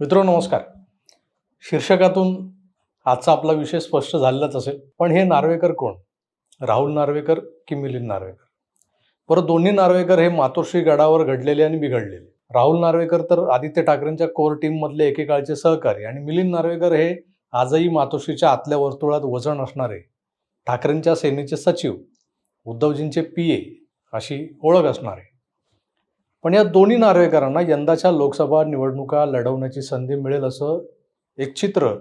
मित्रो नमस्कार. शीर्षकातून आजचा आपला विषय स्पष्ट झालेलाच असेल पण हे नार्वेकर कोण? राहुल नार्वेकर की मिलिंद नार्वेकर? परत दोन्ही नार्वेकर हे मातोश्री गडावर घडलेले आणि बिघडलेले. राहुल नार्वेकर तर आदित्य ठाकरेंच्या कोर टीममधले एकेकाळचे सहकारी आणि मिलिंद नार्वेकर हे आजही मातोश्रीच्या आतल्या वर्तुळात वजन असणारे ठाकरेंच्या सेनेचे सचिव उद्धवजींचे पी ए अशी ओळख असणारे. पण या दोन्ही नार्वेकरांना यंदाच्या लोकसभा निवडणुका लढवण्याची संधी मिळेल असं एक चित्र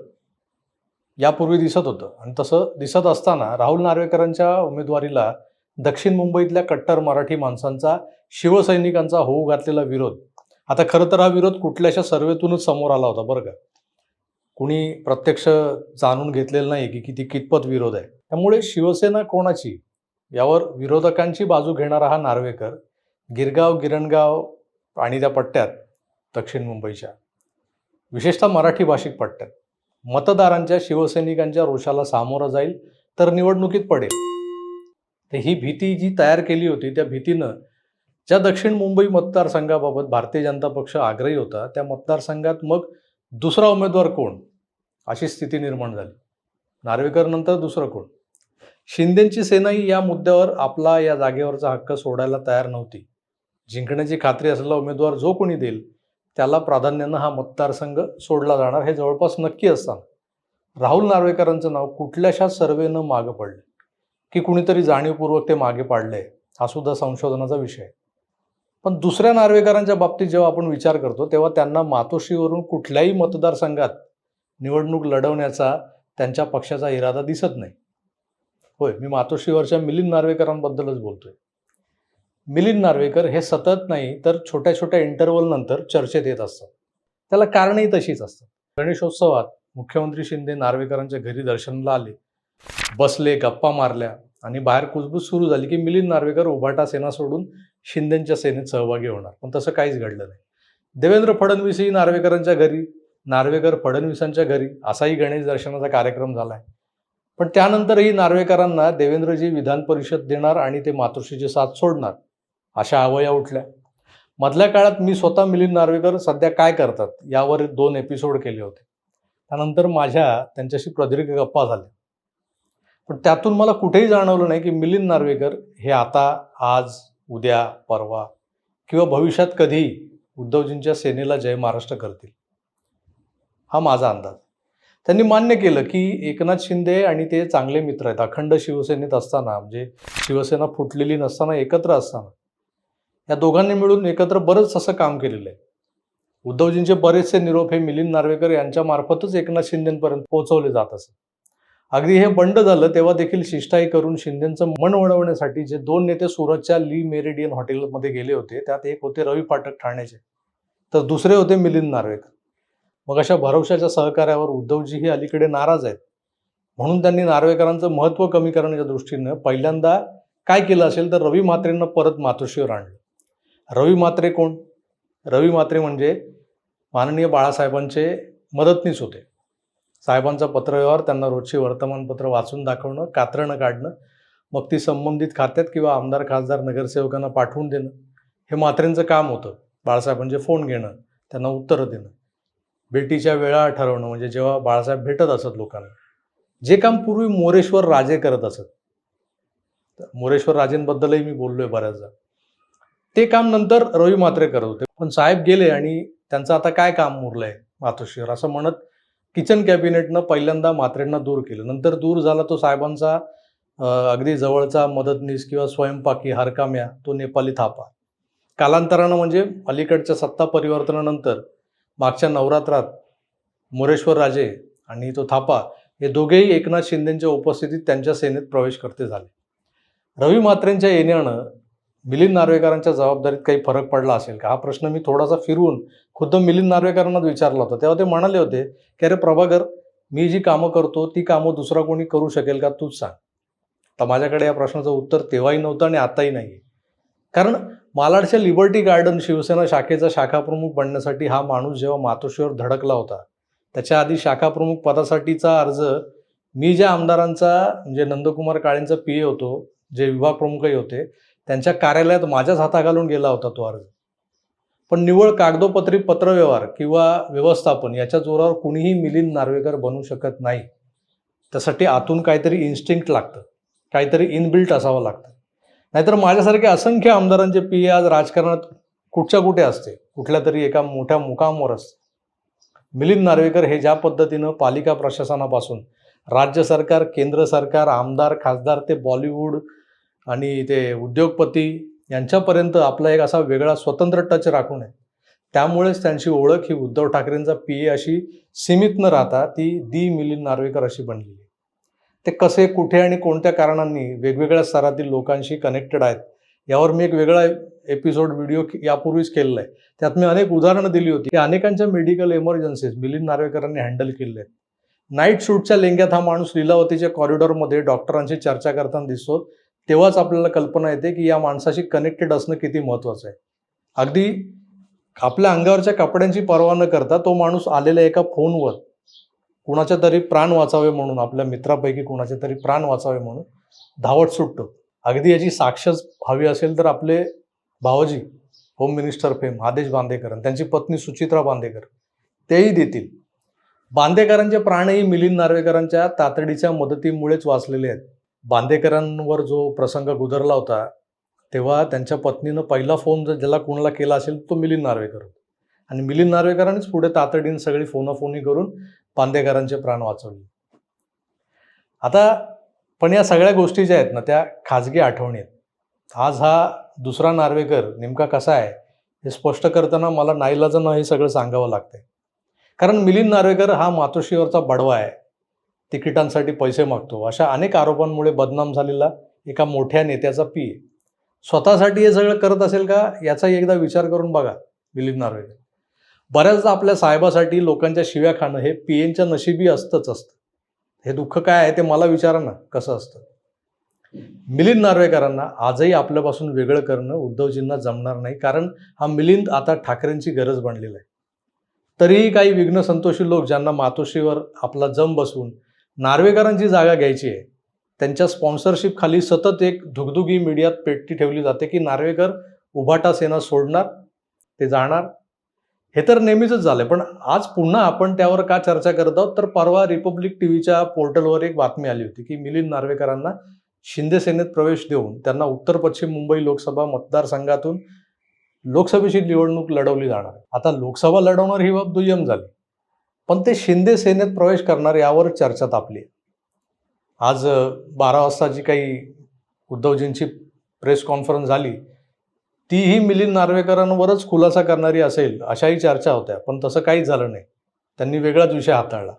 यापूर्वी दिसत होतं. आणि तसं दिसत असताना राहुल नार्वेकरांच्या उमेदवारीला दक्षिण मुंबईतल्या कट्टर मराठी माणसांचा शिवसैनिकांचा होऊ घातलेला विरोध. आता खरं तर हा विरोध कुठल्याशा सर्वेतूनच समोर आला होता बरं का? कुणी प्रत्यक्ष जाणून घेतलेलं नाही की किती कितपत विरोध आहे. त्यामुळे शिवसेना कोणाची? यावर विरोधकांची बाजू घेणारा हा नार्वेकर गिरगाव गिरणगाव आणि त्या पट्ट्यात दक्षिण मुंबईच्या विशेषतः मराठी भाषिक पट्ट्यात. मतदारांच्या शिवसैनिकांच्या रोषाला सामोरं जाईल तर निवडणुकीत पडेल. तर ही भीती जी तयार केली होती त्या भीतीनं ज्या दक्षिण मुंबई मतदारसंघाबाबत भारतीय जनता पक्ष आग्रही होता त्या मतदारसंघात मग दुसरा उमेदवार कोण? अशी स्थिती निर्माण झाली. नार्वेकर नंतर दुसरं कोण? शिंदेची सेनाही या मुद्द्यावर आपला या जागेवरचा हक्क सोडायला तयार नव्हती. जिंकण्याची खात्री असलेला उमेदवार जो कोणी देईल त्याला प्राधान्यानं हा मतदारसंघ सोडला जाणार. हे जवळपास नक्की असताना राहुल नार्वेकरांचं नाव कुठल्याशा सर्वेनं मागं पडलं की कुणीतरी जाणीवपूर्वक ते मागे पाडलंय? हा सुद्धा संशोधनाचा विषय पण दुसऱ्या नार्वेकरांच्या बाबतीत जेव्हा आपण विचार करतो तेव्हा त्यांना मातोश्रीवरून कुठल्याही मतदारसंघात निवडणूक लढवण्याचा त्यांच्या पक्षाचा इरादा दिसत नाही. होय मी मातोश्रीवरच्या मिलिंद नार्वेकरांबद्दलच बोलतोय. मिलिंद नार्वेकर हे सतत नाही तर छोट्या छोट्या इंटरव्हल नंतर चर्चेत येत असतात. त्याला कारणही तशीच असतात. गणेशोत्सवात मुख्यमंत्री शिंदे नार्वेकरांच्या घरी दर्शनाला आले. बसले गप्पा मारल्या आणि बाहेर कुजबूज सुरू झाली की मिलिंद नार्वेकर उभाटा सेना सोडून शिंदेच्या सेनेत सहभागी होणार. पण तसं काहीच घडलं नाही. देवेंद्र फडणवीसही नार्वेकरांच्या घरी नार्वेकर फडणवीसांच्या घरी असाही गणेश दर्शनाचा कार्यक्रम झाला आहे पण त्यानंतरही नार्वेकरांना देवेंद्रजी विधान परिषद देणार आणि ते मातोश्रीची साथ सोडणार. अशा आवया उठल्या. मधल्या काळात मी स्वतः मिलिंद नार्वेकर सध्या काय करतात यावर दोन एपिसोड केले होते. त्यानंतर माझ्या त्यांच्याशी प्रदीर्घ गप्पा झाल्या. पण त्यातून मला कुठेही जाणवलं नाही की मिलिंद नार्वेकर हे आता आज उद्या परवा किंवा भविष्यात कधीही उद्धवजींच्या सेनेला जय महाराष्ट्र करतील. हा माझा अंदाज. त्यांनी मान्य केलं की एकनाथ शिंदे आणि ते चांगले मित्र आहेत. अखंड शिवसेनेत असताना म्हणजे शिवसेना फुटलेली नसताना एकत्र असताना. या दोघांनी मिळून एकत्र बरंच असं काम केलेलं आहे. उद्धवजींचे बरेचसे निरोप हे मिलिंद नार्वेकर यांच्या मार्फतच एकनाथ शिंदेपर्यंत पोहोचवले जात असत अगदी हे बंड झालं तेव्हा देखील शिष्टाई करून शिंदेचं मन वळवण्यासाठी जे दोन नेते सुरतच्या ली मेरिडियन हॉटेलमध्ये गेले होते त्यात एक होते रवी पाठक ठाण्याचे तर दुसरे होते मिलिंद नार्वेकर. मग अशा भरवशाच्या सहकार्यावर उद्धवजी ही अलीकडे नाराज आहेत. म्हणून त्यांनी नार्वेकरांचं महत्त्व कमी करण्याच्या दृष्टीनं पहिल्यांदा काय केलं असेल तर रवी म्हात्रेंना परत मातोश्रीवर आणलं. रवी मात्रे कोण? रवी मात्रे म्हणजे माननीय बाळासाहेबांचे मदतनीस होते. साहेबांचा पत्रव्यवहार त्यांना रोजची वर्तमानपत्र वाचून दाखवणं कात्रणं काढणं मग ती संबंधित खात्यात किंवा आमदार खासदार नगरसेवकांना पाठवून देणं हे मात्रेंचं काम होतं. बाळासाहेबांचे म्हणजे फोन घेणं त्यांना उत्तरं देणं. भेटीच्या वेळा ठरवणं म्हणजे जेव्हा बाळासाहेब भेटत असत लोकांना. जे काम पूर्वी मोरेश्वर राजे करत असत. मोरेश्वर राजेंबद्दलही मी बोललोय बऱ्याचदा. ते काम नंतर रवी मात्रे करत होते. पण साहेब गेले आणि त्यांचं आता काय काम उरलंय मातोश्रीवर असं म्हणत किचन कॅबिनेटनं पहिल्यांदा मात्रेंना दूर केलं. नंतर दूर झाला तो साहेबांचा अगदी जवळचा मदतनीस किंवा स्वयंपाकी हरकाम्या तो नेपाली थापा. कालांतरानं म्हणजे अलीकडच्या सत्ता परिवर्तनानंतर मागच्या नवरात्रात मोरेश्वर राजे आणि तो थापा हे दोघेही एकनाथ शिंदेच्या उपस्थितीत त्यांच्या सेनेत प्रवेश करते झाले. रवी मात्रेंच्या येण्यानं मिलिंद नार्वेकरांच्या जबाबदारीत काही फरक पडला असेल का? हा प्रश्न मी थोडासा फिरवून खुद्द मिलिंद नार्वेकरांनाच विचारला होता. तेव्हा ते म्हणाले होते की अरे प्रभाकर मी जी कामं करतो ती कामं दुसरा कोणी करू शकेल का तूच सांग. तर माझ्याकडे या प्रश्नाचं उत्तर तेव्हाही नव्हतं आणि आताही नाही. कारण मालाडच्या लिबर्टी गार्डन शिवसेना शाखेचा शाखाप्रमुख बनण्यासाठी हा माणूस जेव्हा मातोश्रीवर धडकला होता त्याच्या आधी शाखाप्रमुख पदासाठीचा अर्ज मी ज्या आमदारांचा म्हणजे नंदकुमार काळेंचा पी ए होतो जे विभाग प्रमुखही होते त्यांच्या कार्यालयात माझ्याच हाता घालून गेला होता तो अर्ज. पण निव्वळ कागदोपत्री पत्रव्यवहार किंवा व्यवस्थापन याच्या जोरावर कुणीही मिलिंद नार्वेकर बनू शकत नाही. त्यासाठी आतून काहीतरी इन्स्टिंक्ट लागतं. काहीतरी इनबिल्ट असावं लागतं. नाहीतर माझ्यासारखे असंख्य आमदारांचे पी आज राजकारणात कुठच्या कुठे असते? कुठल्या तरी एका मोठ्या मुकामावर असते. मिलिंद नार्वेकर हे ज्या पद्धतीनं पालिका प्रशासनापासून राज्य सरकार केंद्र सरकार आमदार खासदार ते बॉलिवूड आणि ते उद्योगपती यांच्यापर्यंत आपला एक असा वेगळा स्वतंत्र टच राखून आहे. त्यामुळेच त्यांची ओळख ही उद्धव ठाकरेंचा पी ए अशी सीमित न राहता ती दी मिलिंद नार्वेकर अशी बनलेली आहे. ते कसे कुठे आणि कोणत्या कारणांनी वेगवेगळ्या स्तरातील लोकांशी कनेक्टेड आहेत यावर मी एक वेगळा एपिसोड व्हिडिओ यापूर्वीच केलेला आहे. त्यात मी अनेक उदाहरणं दिली होती. की अनेकांच्या मेडिकल इमर्जन्सीज मिलिंद नार्वेकरांनी हँडल केले आहेत. नाईट शूटच्या लेंग्यात हा माणूस लीलावतीच्या कॉरिडॉरमध्ये डॉक्टरांशी चर्चा करताना दिसतो. तेव्हाच आपल्याला कल्पना येते की या माणसाशी कनेक्टेड असणं किती महत्त्वाचं आहे. अगदी आपल्या अंगावरच्या कपड्यांची पर्वा न करता तो माणूस आलेला एका फोनवर कुणाच्या तरी प्राण वाचावे म्हणून आपल्या मित्रापैकी कुणाचे तरी प्राण वाचावे म्हणून धावत सुटतो. अगदी याची साक्षच हवी असेल तर आपले भावजी होम मिनिस्टर फेम आदेश बांदेकर त्यांची पत्नी सुचित्रा बांदेकर तेही देतील. बांदेकरांचे प्राणही मिलिंद नार्वेकरांच्या तातडीच्या मदतीमुळेच वाचलेले आहेत. बांदेकरांवर जो प्रसंग गुदरला होता तेव्हा त्यांच्या पत्नीनं पहिला फोन जर ज्याला कोणाला केला असेल तो मिलिंद नार्वेकर होता. आणि मिलिंद नार्वेकरांनीच पुढे तातडीने सगळी फोनाफोनी करून बांदेकरांचे प्राण वाचवले. आता पण या सगळ्या गोष्टी ज्या आहेत ना त्या खाजगी आठवणी आहेत. आज हा दुसरा नार्वेकर नेमका कसा आहे हे स्पष्ट करताना मला नाईलाजानं हे सगळं सांगावं लागतंय. कारण मिलिंद नार्वेकर हा मातोश्रीवरचा बडवा आहे. तिकिटांसाठी पैसे मागतो. अशा अनेक आरोपांमुळे बदनाम झालेला एका मोठ्या नेत्याचा पी आहे स्वतःसाठी हे सगळं करत असेल का? याचाही एकदा विचार करून बघा मिलिंद नार्वेकर बऱ्याचदा आपल्या साहेबासाठी लोकांच्या शिव्या खाणं हे पी एनच्या नशिबी असतंच असतं. हे दुःख काय आहे ते मला विचारा ना कसं असतं? मिलिंद नार्वेकरांना आजही आपल्यापासून वेगळं करणं उद्धवजींना जमणार नाही कारण हा मिलिंद आता ठाकरेंची गरज बनलेला आहे. तरीही काही विघ्न संतोषी लोक ज्यांना मातोश्रीवर आपला जम बसवून नार्वेकरांची जागा घ्यायची आहे. त्यांच्या स्पॉन्सरशिप खाली सतत एक धुगधुगी मीडियात पेटती ठेवली जाते की नार्वेकर उभाटा सेना सोडणार ते जाणार. हे तर नेहमीच झालं पण आज पुन्हा आपण त्यावर का चर्चा करत आहोत? तर परवा रिपब्लिक टीव्हीच्या पोर्टलवर एक बातमी आली होती की मिलिंद नार्वेकरांना शिंदे सेनेत प्रवेश देऊन त्यांना उत्तर पश्चिम मुंबई लोकसभा मतदारसंघातून लोकसभेची निवडणूक लढवली जाणार आता लोकसभा लढवणार ही बाब दुय्यम झाली. पण ते शिंदे सेनेत प्रवेश करणार यावर चर्चा तापली. आज बारा वाजता जी काही उद्धवजींची प्रेस कॉन्फरन्स झाली तीही मिलिंद नार्वेकरांवरच खुलासा करणारी असेल अशाही चर्चा होत्या पण तसं काहीच झालं नाही. त्यांनी वेगळाच विषय हाताळला.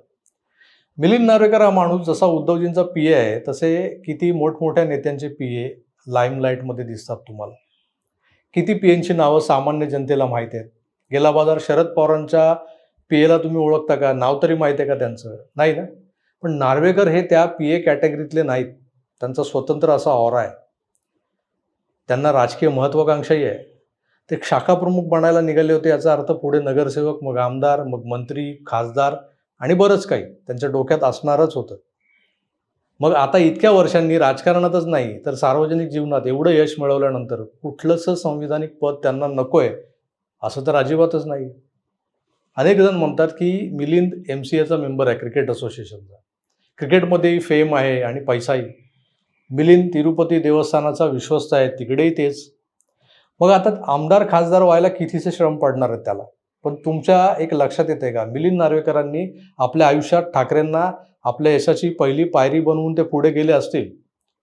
मिलिंद नार्वेकर हा माणूस जसा उद्धवजींचा पी ए आहे तसे किती मोठमोठ्या नेत्यांचे पी ए लाईमलाईटमध्ये दिसतात तुम्हाला. किती पी एनची नावं सामान्य जनतेला माहीत आहेत. गेला बाजार शरद पवारांच्या पीएला तुम्ही ओळखता का? नाव तरी माहीत आहे का त्यांचं? नाही ना? पण नार्वेकर हे त्या पी ए कॅटेगरीतले नाहीत. त्यांचा स्वतंत्र असा ऑरा आहे. त्यांना राजकीय महत्वाकांक्षाही आहे. ते शाखा प्रमुख बनायला निघाले होते याचा अर्थ पुढे नगरसेवक मग आमदार मग मंत्री खासदार आणि बरंच काही. त्यांच्या डोक्यात असणारच होतं. मग आता इतक्या वर्षांनी राजकारणातच नाही तर सार्वजनिक जीवनात एवढं यश मिळवल्यानंतर कुठलंच संविधानिक पद त्यांना नको आहे असं तर अजिबातच नाही अनेक जण म्हणतात की मिलिंद एम सी एचा मेंबर आहे क्रिकेट असोसिएशनचा क्रिकेटमध्येही फेम आहे आणि पैसाही. मिलिंद तिरुपती देवस्थानाचा विश्वस्त आहे तिकडेही तेच. मग आता आमदार खासदार व्हायला कितीचे श्रम पडणार आहेत त्याला? पण तुमच्या एक लक्षात येते का? मिलिंद नार्वेकरांनी आपल्या आयुष्यात ठाकरेंना आपल्या यशाची पहिली पायरी बनवून ते पुढे गेले असतील.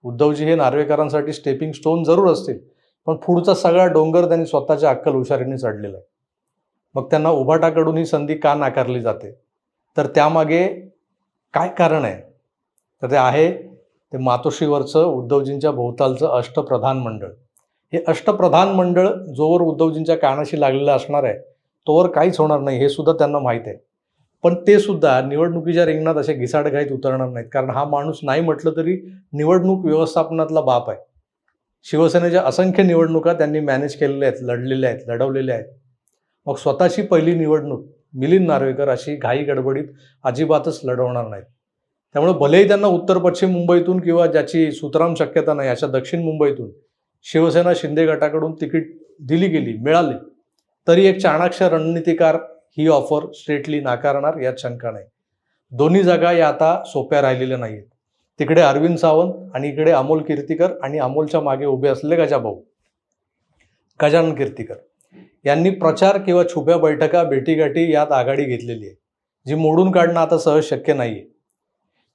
उद्धवजी हे नार्वेकरांसाठी स्टेपिंग स्टोन जरूर असतील. पण पुढचा सगळा डोंगर त्यांनी स्वतःच्या अक्कल हुशारीने चढलेला आहे. मग त्यांना उभाटाकडून ही संधी का नाकारली जाते? तर त्यामागे काय कारण आहे? तर ते आहे ते मातोश्रीवरचं उद्धवजींच्या भोवतालचं अष्टप्रधान मंडळ. हे अष्टप्रधान मंडळ जोवर उद्धवजींच्या कानाशी लागलेलं असणार आहे तोवर काहीच होणार नाही हे सुद्धा त्यांना माहीत आहे. पण ते सुद्धा निवडणुकीच्या रिंगणात असे घिसाडघाईत उतरणार नाहीत कारण हा माणूस नाही म्हटलं तरी निवडणूक व्यवस्थापनातला बाप आहे. शिवसेनेच्या असंख्य निवडणुका त्यांनी मॅनेज केलेल्या आहेत लढलेल्या आहेत लढवलेल्या आहेत. मग स्वतःची पहिली निवडणूक मिलिंद नार्वेकर अशी घाई गडबडीत अजिबातच लढवणार नाहीत. त्यामुळे भलेही त्यांना उत्तर पश्चिम मुंबईतून किंवा ज्याची सुतराम शक्यता नाही अशा दक्षिण मुंबईतून शिवसेना शिंदे गटाकडून तिकीट दिली गेली मिळाली तरी एक चाणाक्ष रणनीतिकार ही ऑफर स्ट्रेटली नाकारणार यात शंका नाही. दोन्ही जागा या आता सोप्या राहिलेल्या नाहीत तिकडे अरविंद सावंत आणि इकडे अमोल कीर्तीकर आणि अमोलच्या मागे उभे असलेले गजाभाऊ. गजानन कीर्तीकर. यांनी प्रचार किंवा छुप्या बैठका भेटीगाठी यात आघाडी घेतलेली आहे जी मोडून काढणं आता सहज शक्य नाहीये.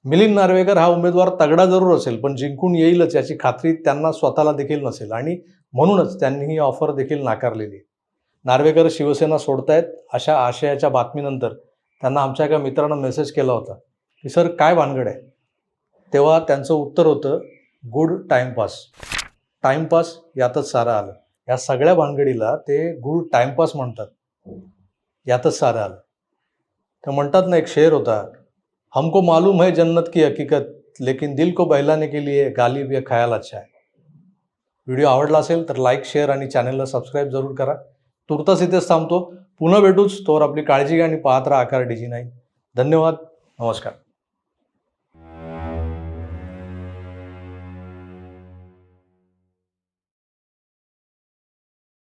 मिलिंद नार्वेकर हा उमेदवार तगडा जरूर असेल पण जिंकून येईलच याची खात्री त्यांना स्वतःला देखील नसेल आणि म्हणूनच त्यांनी ही ऑफर देखील नाकारलेली आहे. नार्वेकर शिवसेना सोडतायत अशा आशयाच्या बातमीनंतर त्यांना आमच्या एका मित्रानं मेसेज केला होता की सर काय भानगड आहे? तेव्हा त्यांचं उत्तर होतं गुड टाइमपास टाइमपास यातच सारं आलं. या सगळ्या भानगडीला ते गुळ टाइमपास म्हणतात. यातच सारं आलं. तर म्हणतात ना एक शेर होता हमको मालूम है जन्नत की हकीकत लेकिन दिल को बहलाने के लिए गालिब या ख्याल अच्छा आहे व्हिडिओ आवडला असेल तर लाईक शेअर आणि चॅनलला सबस्क्राईब जरूर करा. तुर्तास इथेच थांबतो. पुन्हा भेटूच तोवर आपली काळजी घ्या आणि पाहत राहा आकार डिजी नाही धन्यवाद. नमस्कार.